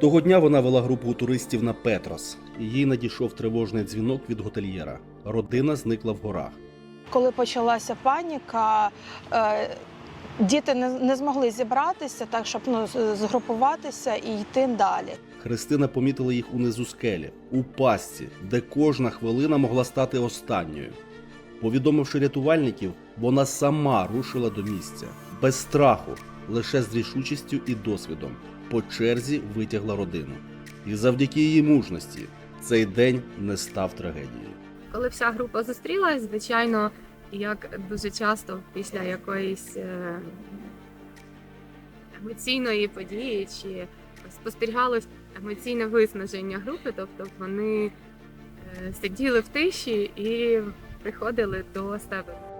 Того дня вона вела групу туристів на Петрос. Їй надійшов тривожний дзвінок від готельєра. Родина зникла в горах. Коли почалася паніка, е, діти не, не змогли зібратися так, щоб ну, згрупуватися і йти далі. Христина помітила їх унизу скелі, у пастці, де кожна хвилина могла стати останньою. Повідомивши рятувальників, вона сама рушила до місця без страху, лише з рішучістю і досвідом. По черзі витягла родину. І завдяки її мужності цей день не став трагедією. Коли вся група зустрілась, звичайно, як дуже часто після якоїсь е, емоційної події чи спостерігалось емоційне виснаження групи, тобто вони е, сиділи в тиші і приходили до себе